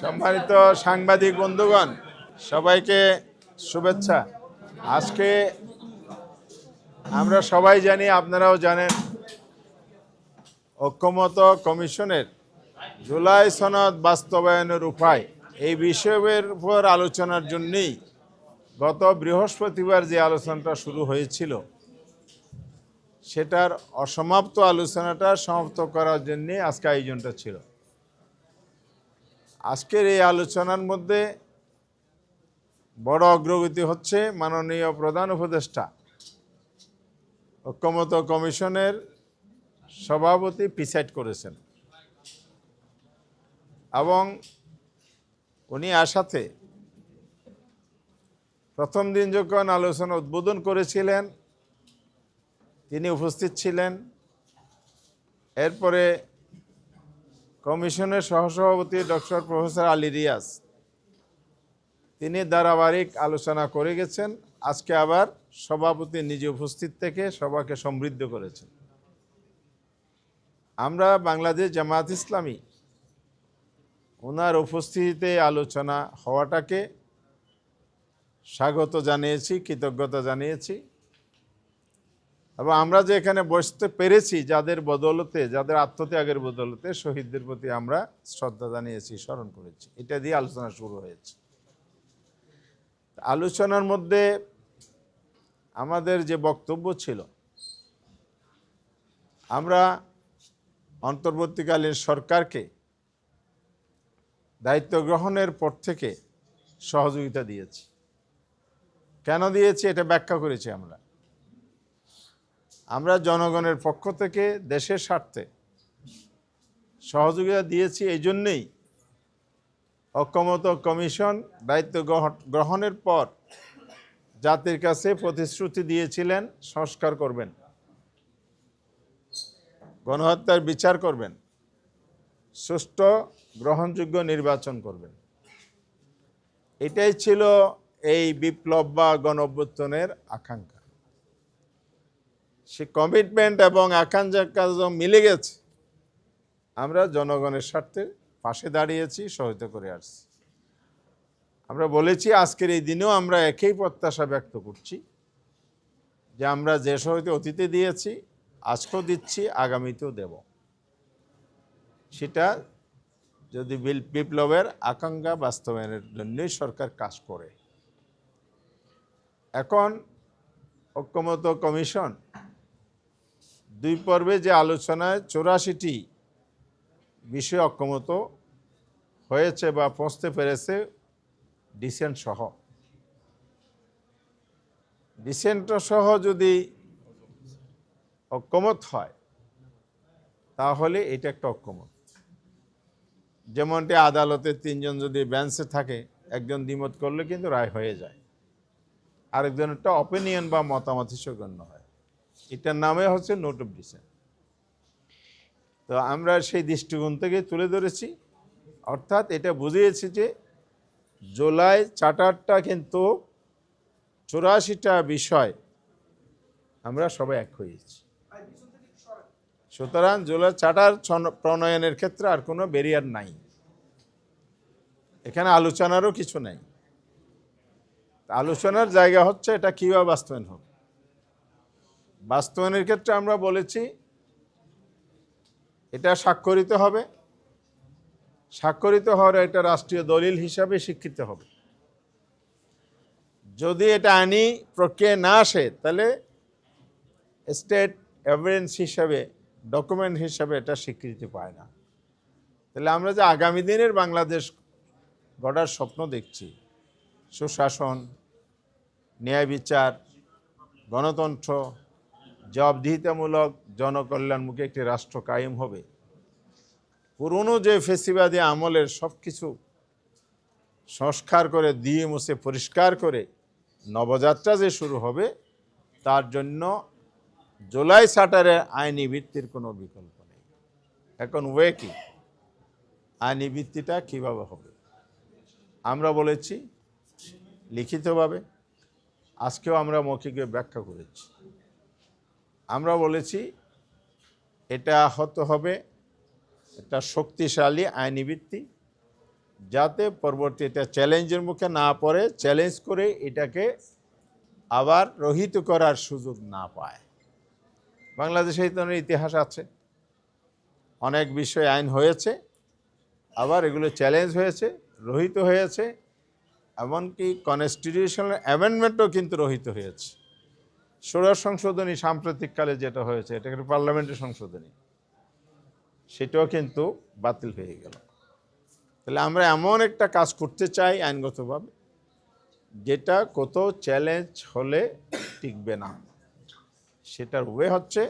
সম্মানিত সাংবাদিক বন্ধুগণ, সবাইকে শুভেচ্ছা। আজকে আমরা সবাই জানি, আপনারাও জানেন, ঐক্যমত কমিশনের জুলাই সনদ বাস্তবায়নের উপায়। এই বিষয়ের উপর আলোচনার জন্যই গত বৃহস্পতিবার যে আলোচনাটা শুরু হয়েছিল, সেটার অসমাপ্ত আলোচনাটা সমাপ্ত করার জন্যে আজকে আয়োজনটা ছিল। আজকের এই আলোচনার মধ্যে বড় অগ্রগতি হচ্ছে মাননীয় প্রধান উপদেষ্টা, ঐক্যমত কমিশনের সভাপতি প্রিসাইড করেছেন। এবং উনি আসাতে প্রথম দিন যখন আলোচনা উদ্বোধন করেছিলেন, তিনি উপস্থিত ছিলেন। এরপরে কমিশনের সহসভাপতি ডক্টর প্রফেসর আলী রিয়াজ। তিনি ধারাবাহিক আলোচনা করে গেছেন, আজকে আবার সভাপতি নিজে উপস্থিত থেকে সভাকে সমৃদ্ধ করেছেন। আমরা বাংলাদেশ জামায়াত ইসলামী, ওনার উপস্থিতিতে আলোচনা হওয়াটাকে স্বাগত জানিয়েছি, কৃতজ্ঞতা জানিয়েছি। এবং আমরা যে এখানে বসতে পেরেছি যাদের বদলতে, যাদের আত্মত্যাগের বদলতে, শহীদদের প্রতি আমরা শ্রদ্ধা জানিয়েছি, স্মরণ করেছি। এটা দিয়ে আলোচনা শুরু হয়েছে। আলোচনার মধ্যে আমাদের যে বক্তব্য ছিল, আমরা অন্তর্বর্তীকালীন সরকারকে দায়িত্ব গ্রহণের পর থেকে সহযোগিতা দিয়েছি। কেন দিয়েছি এটা ব্যাখ্যা করেছি আমরা? আমরা জনগণের পক্ষ থেকে দেশের স্বার্থে সহযোগিতা দিয়েছি এই জন্যেই ঐক্যমত কমিশন দায়িত্ব গ্রহণ- গ্রহণের পর জাতির কাছে প্রতিশ্রুতি দিয়েছিলেন, সংস্কার করবেন। গণহত্যার বিচার করবেন। সুষ্ঠু, গ্রহণযোগ্য নির্বাচন করবেন। এটাই ছিল এই বিপ্লব বা গণ আকাঙ্ক্ষা। সে কমিটমেন্ট এবং আকাঙ্ক্ষা কাজ মিলে গেছে। আমরা জনগণের স্বার্থে পাশে দাঁড়িয়েছি সহায়তা করে আসছি। আমরা বলেছি, আজকের এই দিনেও আমরা একই প্রত্যাশা ব্যক্ত করছি যে আমরা যে সহায়তা অতীতে দিয়েছি, আজকেও দিচ্ছি, আগামীতেও দেব। সেটা যদি বিপ্লবের আকাঙ্ক্ষা বাস্তবায়নের জন্যই সরকার কাজ করে। এখন ঐক্যমত কমিশন দুই পর্বে যে আলোচনায় চৌরাশিটি বিষয়ে ঐক্যমত হয়েছে বা পৌঁছতে পেরেছে ডিসেন্ট সহ। ডিসেন্ট সহ যদি ঐক্যমত হয়, তাহলে এটা একটা ঐক্যমত যেমনটি আদালতে তিনজন যদি বেঞ্চে থাকে, একজন দ্বিমত করলে কিন্তু রায় হয়ে যায়। আরেকজনেরটা অপিনিয়ন বা মতামত হিসেবে গণ্য হয়। এটার নামে হচ্ছে নোট অফ ডিসেন্ট তো আমরা সেই দৃষ্টিকোণ থেকে তুলে ধরেছি। অর্থাৎ এটা বুঝিয়েছি যে জুলাই চার্টারটা কিন্তু চুরাশিটা বিষয় আমরা সবাই এক হয়েছি সুতরাং জুলাই চার্টার প্রণয়নের ক্ষেত্রে আর কোনো ব্যারিয়ার নাই। এখানে আলোচনারও কিছু নাই। আলোচনার জায়গা হচ্ছে এটা কীভাবে বাস্তবায়ন হবে। বাস্তবায়নের ক্ষেত্রে আমরা বলেছি, এটা স্বাক্ষরিত হবে। স্বাক্ষরিত হওয়ার এটা রাষ্ট্রীয় দলিল হিসাবে স্বীকৃত হবে। যদি এটা আইনি প্রক্রিয়া না আসে, তাহলে স্টেট এভিডেন্স হিসাবে, ডকুমেন্ট হিসাবে এটা স্বীকৃতি পায় না। তাহলে আমরা যে আগামী দিনের বাংলাদেশ গড়ার স্বপ্ন দেখছি, সুশাসন, ন্যায় বিচার, গণতন্ত্র জবাবদিহিতামূলক জনকল্যাণমুখী একটি রাষ্ট্র কায়েম হবে। পুরনো যে ফেসিবাদী আমলের সব কিছু সংস্কার করে, দিয়ে মুছে, পরিষ্কার করে নবযাত্রা যে শুরু হবে, তার জন্য জুলাই চার্টারের আইনি ভিত্তির কোনো বিকল্প নেই। এখন ওয়ে কি আইনি ভিত্তিটা কীভাবে হবে? আমরা বলেছি, লিখিতভাবে। আজকেও আমরা মৌখিকে ব্যাখ্যা করেছি। আমরা বলেছি এটা হতে হবে একটা শক্তিশালী আইনি ভিত্তি যাতে পরবর্তী এটা চ্যালেঞ্জের মুখে না পড়ে, চ্যালেঞ্জ করে এটাকে আবার রহিত করার সুযোগ না পায়। বাংলাদেশে এই ধরনের ইতিহাস আছে। অনেক বিষয় আইন হয়েছে, আবার এগুলো চ্যালেঞ্জ হয়েছে, রহিত হয়েছে, এমনকি কনস্টিটিউশনাল অ্যামেন্ডমেন্টও কিন্তু রহিত হয়েছে। ষোড়শ সংশোধনী সাম্প্রতিককালে যেটা হয়েছে, এটা কিন্তু পার্লামেন্টের সংশোধনী। সেটাও কিন্তু বাতিল হয়ে গেল। তাহলে আমরা এমন একটা কাজ করতে চাই আইনগতভাবে, যেটা কত চ্যালেঞ্জ হলে টিকবে না। সেটার ওয়ে হচ্ছে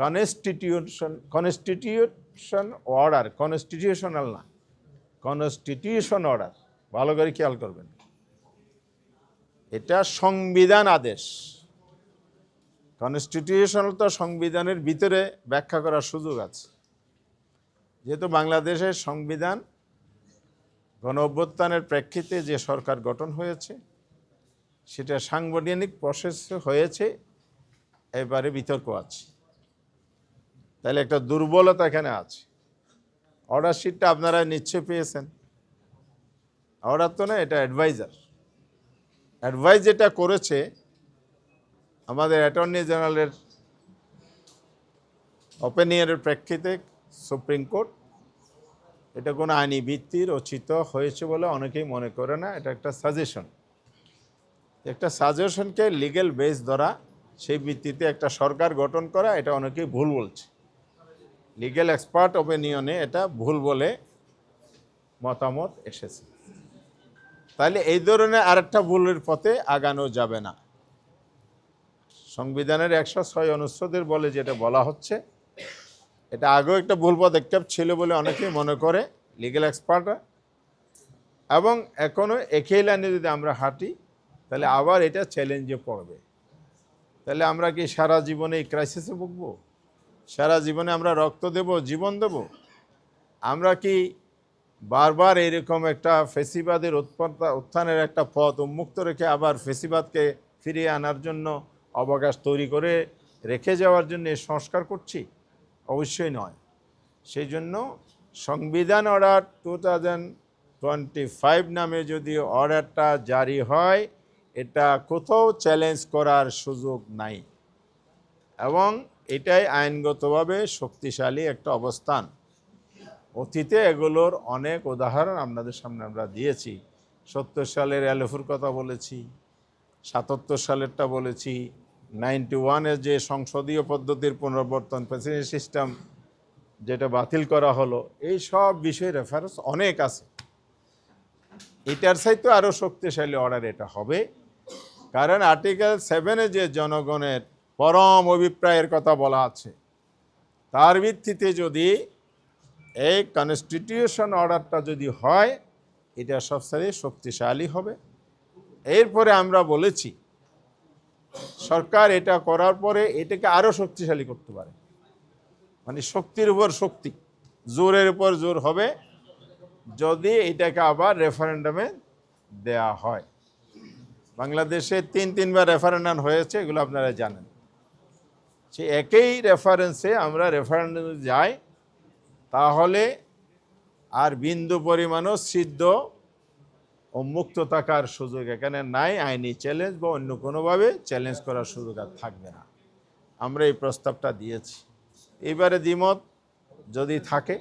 কনস্টিটিউশন কনস্টিটিউশন অর্ডার কনস্টিটিউশনাল না কনস্টিটিউশন অর্ডার ভালো করে খেয়াল করবেন। এটা সংবিধান আদেশ। কনস্টিটিউশনাল তো সংবিধানের ভিতরে ব্যাখ্যা করার সুযোগ আছে। যেহেতু বাংলাদেশের সংবিধান গণ অভ্যুত্থানের প্রেক্ষিতে যে সরকার গঠন হয়েছে, সেটা সাংবিধানিক প্রসেস হয়েছে, এবারে বিতর্ক আছে। তাহলে একটা দুর্বলতা এখানে আছে। অর্ডার শিটটা আপনারা নিশ্চয় পেয়েছেন। অর্ডার তো না, এটা অ্যাডভাইজার অ্যাডভাইস যেটা করেছে আমাদের অ্যাটর্নি জেনারেলের ওপেনিয়ারের প্রেক্ষিতে সুপ্রিম কোর্ট এটা কোনো আইনি ভিত্তি রচিত হয়েছে বলে অনেকেই মনে করে না, এটা একটা সাজেশন একটা সাজেশনকে লিগেল বেস ধরা, সেই ভিত্তিতে একটা সরকার গঠন করা, এটা অনেকেই ভুল বলছে। লিগেল এক্সপার্ট ওপিনিয়নে এটা ভুল বলে মতামত এসেছে। তাহলে এই ধরনের আরেকটা ভুলের পথে আগানো যাবে না। সংবিধানের একশো ছয় অনুচ্ছেদের বলে যেটা বলা হচ্ছে, এটা আগেও একটা ভুল পদক্ষেপ ছিল বলে অনেকেই মনে করে লিগেল এক্সপার্টরা এবং এখনও একই লাইনে যদি আমরা হাঁটি, তাহলে আবার এটা চ্যালেঞ্জে পড়বে। তাহলে আমরা কি সারা জীবনে এই ক্রাইসিসে ভুগবো? সারা জীবনে আমরা রক্ত দেব, জীবন দেব? আমরা কি বারবার এইরকম একটা ফেসিবাদের উৎপত্তা, উত্থানের একটা পথ উন্মুক্ত রেখে আবার ফেসিবাদকে ফিরিয়ে আনার জন্য অবকাশ তৈরি করে রেখে যাওয়ার জন্য সংস্কার করছি? অবশ্যই নয়। সেই জন্য সংবিধান order two thousand twenty five নামে যদি অর্ডারটা জারি হয়, এটা কোথাও চ্যালেঞ্জ করার সুযোগ নাই। এবং এটাই আইনগতভাবে শক্তিশালী একটা অবস্থান। অতীতে এগুলোর অনেক উদাহরণ আপনাদের সামনে আমরা দিয়েছি। সত্তর সালের অ্যালোফুর কথা বলেছি, সাতাত্তর সালেরটা বলেছি, নাইনটি ওয়ানের যে সংসদীয় পদ্ধতির পুনর্বর্তন প্রেসিডেন্ট সিস্টেম যেটা বাতিল করা হলো, এই সব বিষয়ে রেফারেন্স অনেক আছে। এটার সাইতে আরও শক্তিশালী অর্ডার এটা হবে, কারণ আর্টিকেল সেভেনে যে জনগণের পরম অভিপ্রায়ের কথা বলা আছে, তার ভিত্তিতে যদি এই কনস্টিটিউশন অর্ডারটা যদি হয়, এটা সবচেয়ে শক্তিশালী হবে। এরপরে আমরা বলেছি, সরকার এটা করার পরে এটাকে আরও শক্তিশালী করতে পারে। মানে শক্তির উপর শক্তি, জোরের উপর জোর হবে, যদি এটাকে আবার রেফারেন্ডামে দেয়া হয়। বাংলাদেশে তিন, তিনবার রেফারেন্ডাম হয়েছে, এগুলো আপনারা জানেন। সে একই রেফারেন্সে আমরা রেফারেন্ডামে যাই তাহলে আর বিন্দু পরিমাণও সিদ্ধ ও মুক্ত থাকার সুযোগ এখানে নাই, আইনি চ্যালেঞ্জ বা অন্য কোনোভাবে চ্যালেঞ্জ করার সুযোগ আর থাকবে না। আমরা এই প্রস্তাবটা দিয়েছি। এবারে দ্বিমত যদি থাকে,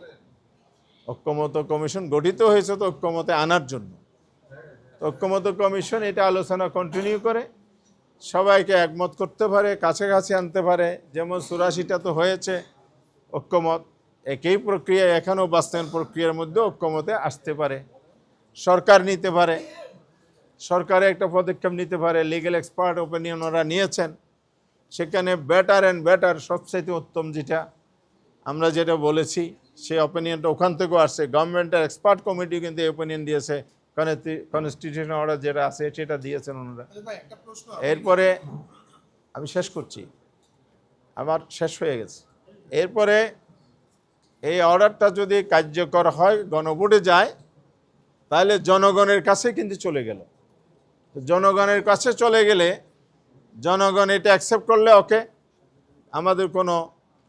ঐক্যমত কমিশন গঠিত হয়েছে তো ঐক্যমতে আনার জন্য। তো ঐক্যমত কমিশন এটা আলোচনা কন্টিনিউ করে, সবাইকে একমত করতে পারে, কাছাকাছি আনতে পারে, যেমন চুরাশিটা তো হয়েছে, ঐক্যমত একই প্রক্রিয়া এখনও বাস্তবায়ন প্রক্রিয়ার মধ্যে ঐক্যমতে আসতে পারে। সরকার নিতে পারে। সরকারে একটা পদক্ষেপ নিতে পারে। লিগেল এক্সপার্ট ওপিনিয়ন ওরা নিয়েছেন। সেখানে বেটার অ্যান্ড বেটার সবচাইতে উত্তম যেটা আমরা যেটা বলেছি সেই অপিনিয়নটা ওখান থেকেও আসছে। গভর্নমেন্টের এক্সপার্ট কমিটি কিন্তু এই ওপিনিয়ন দিয়েছে। কনস্টিটিউশন অর্ডার যেটা আছে সেটা দিয়েছেন ওনারা। এরপরে আমি শেষ করছি। আমার শেষ হয়ে গেছে। এরপরে এই অর্ডারটা যদি কার্যকর হয়, গণভোটে যায়, তাহলে জনগণের কাছে কিন্তু চলে গেল। জনগণের কাছে চলে গেলে জনগণ এটা অ্যাকসেপ্ট করলে ওকে আমাদের কোনো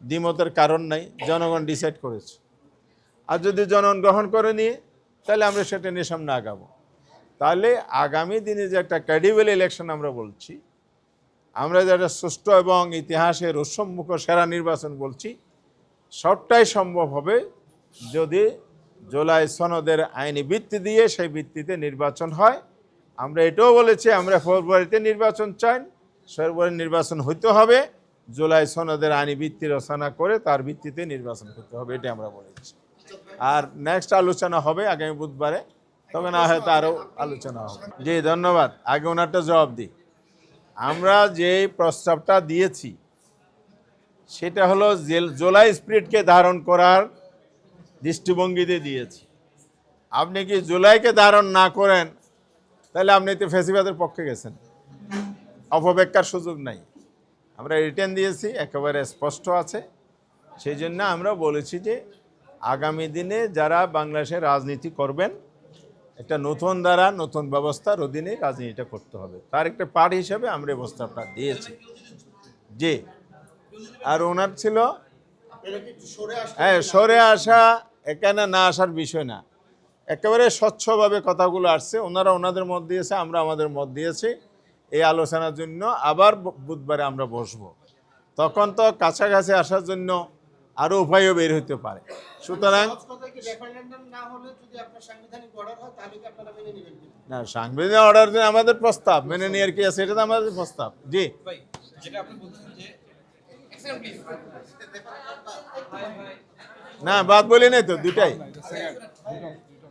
দ্বিমতের কারণ নাই, জনগণ ডিসাইড করেছে। আর যদি জনগণ গ্রহণ করে নিয়ে, তাহলে আমরা সেটা নিয়ে সামনে আগাবো। তাহলে আগামী দিনে যে একটা ক্যাডিবল ইলেকশন আমরা বলছি, আমরা যেটা সুষ্ঠু এবং ইতিহাসের উৎসম্মুখ সেরা নির্বাচন বলছি সবটাই সম্ভব হবে যদি জুলাই সনদের আইনি ভিত্তি দিয়ে সেই ভিত্তিতে নির্বাচন হয়। আমরা এটাও বলেছি, আমরা ফেব্রুয়ারিতে নির্বাচন চাই। ফেব্রুয়ারি নির্বাচন হইতে হবে, জুলাই সনদের আইনি ভিত্তি রচনা করে তার ভিত্তিতে নির্বাচন করতে হবে এটা আমরা বলেছি। আর নেক্সট আলোচনা হবে আগামী বুধবারে, তবে না হয়তো আরও আলোচনা হবে। জি, ধন্যবাদ। আগে ওনারটা জবাব দিই। আমরা যে প্রস্তাবটা দিয়েছি সেটা হলো জেল- জুলাই স্পিরিটকে ধারণ করার দৃষ্টিভঙ্গিতে দিয়েছি। আপনি কি জুলাইকে ধারণ না করেন, তাহলে আপনি তো ফেসিবাদের পক্ষে গেছেন। অপব্যাখ্যার সুযোগ নাই। আমরা রিটার্ন দিয়েছি, একেবারে স্পষ্ট আছে। সেই জন্য আমরা বলেছি যে আগামী দিনে যারা বাংলাদেশে রাজনীতি করবেন, একটা নতুন দ্বারা নতুন ব্যবস্থার অধীনে রাজনীতিটা করতে হবে। তার একটা পার্ট হিসেবে আমরা প্রস্তাবটা দিয়েছি জি আর ওনার ছিল হ্যাঁ সরে আসা এখানে না আসার বিষয় না। একেবারে স্বচ্ছভাবে কথাগুলো আসছে ওনারা ওনাদের মত দিয়েছে আমরা আমাদের মত দিয়েছি। এই আলোচনার জন্য আবার বুধবারে আমরা বসবো। তখন তো কাছাকাছি আসার জন্য আরও উপায়ও বের হতে পারে। সুতরাং না হলে যদি আপনার সাংবিধানিক অর্ডার হয় তাহলে কি আপনারা মেনে নেবেন কিনা? না সাংবিধানিক অর্ডার দিন আমাদের প্রস্তাব মেনে নেওয়ার কি আছে এটা তো আমাদের প্রস্তাব। জি। যেটা আপনি বলছেন যে না বাদ বলি নাই তো দুটাই।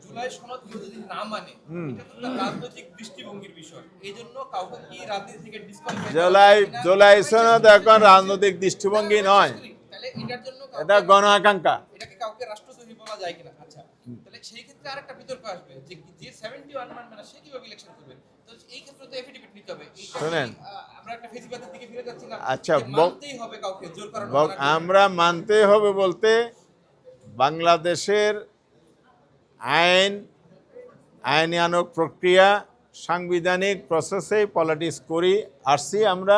জুলাই সনদ যদি না মানে এটা তো তার রাজনৈতিক দৃষ্টিভঙ্গির বিষয়। এই জন্য কাউকে কি রাজনীতি থেকে জুলাই জুলাই সনদ এখন রাজনৈতিক দৃষ্টিভঙ্গি নয়। তাহলে এটার জন্য কাউকে- এটা গণ আকাঙ্ক্ষা এটাকে কাউকে রাষ্ট্রদ্রোহী বলা যায় কিনা? আচ্ছা তাহলে সেই ক্ষেত্রে আরেকটা বিতর্ক আসবে যে যে 71 মানবে না সে কীভাবে ইলেকশন করবে? তো এই ক্ষেত্রে তো এফিডেভিট নিতে হবে। এইটা কি, শোনেন। আচ্ছা। আমরা মানতে হবে বলতে বাংলাদেশের আইন আইনানুক প্রক্রিয়া সাংবিধানিক প্রসেসে পলিটিক্স করি আসছি আমরা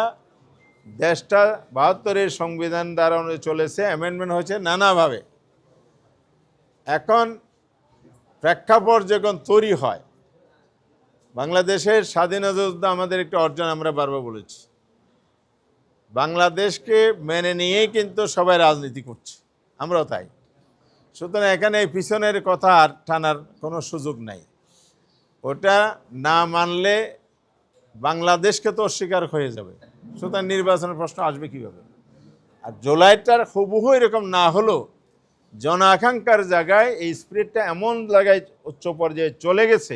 দেশটা বাহাত্তরের সংবিধান দ্বারা চলেছে অ্যামেন্ডমেন্ট হয়েছে নানাভাবে এখন প্রেক্ষাপট যখন তৈরি হয় বাংলাদেশের স্বাধীনতা যুদ্ধ আমাদের একটা অর্জন আমরা বারবার বলেছি। বাংলাদেশকে মেনে নিয়েই কিন্তু সবাই রাজনীতি করছে। আমরাও তাই। সুতরাং এখানে এই পিছনের কথা আর টানার কোনো সুযোগ নাই। ওটা না মানলে বাংলাদেশকে তো অস্বীকার হয়ে যাবে। সুতরাং নির্বাচনের প্রশ্ন আসবে কীভাবে? আর জুলাইটার হুবহু এরকম না হলেও জন আকাঙ্ক্ষার জায়গায় এই স্পিরিটটা এমন জায়গায় উচ্চ পর্যায়ে চলে গেছে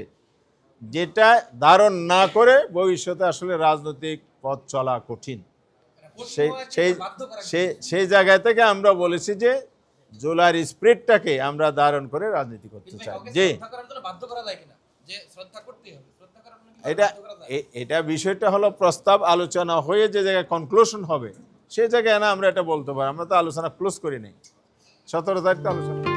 যেটা ধারণ না করে ভবিষ্যতে আসলে রাজনৈতিক পথ চলা কঠিন। সেই হওয়া সেই সেই সেই জায়গা থেকে আমরা বলেছি যে জুলাইয়ের স্পিরিটটাকে আমরা ধারণ করে রাজনীতি করতে চাই। যে এটা এটা বিষয়টা হলো প্রস্তাব আলোচনা হয়ে যে জায়গায় কনক্লুশন হবে সেই জায়গায় না আমরা এটা বলতে পারি। আমরা তো আলোচনা ক্লোজ করি নাই। সতেরো তারিখ তো আলোচনা।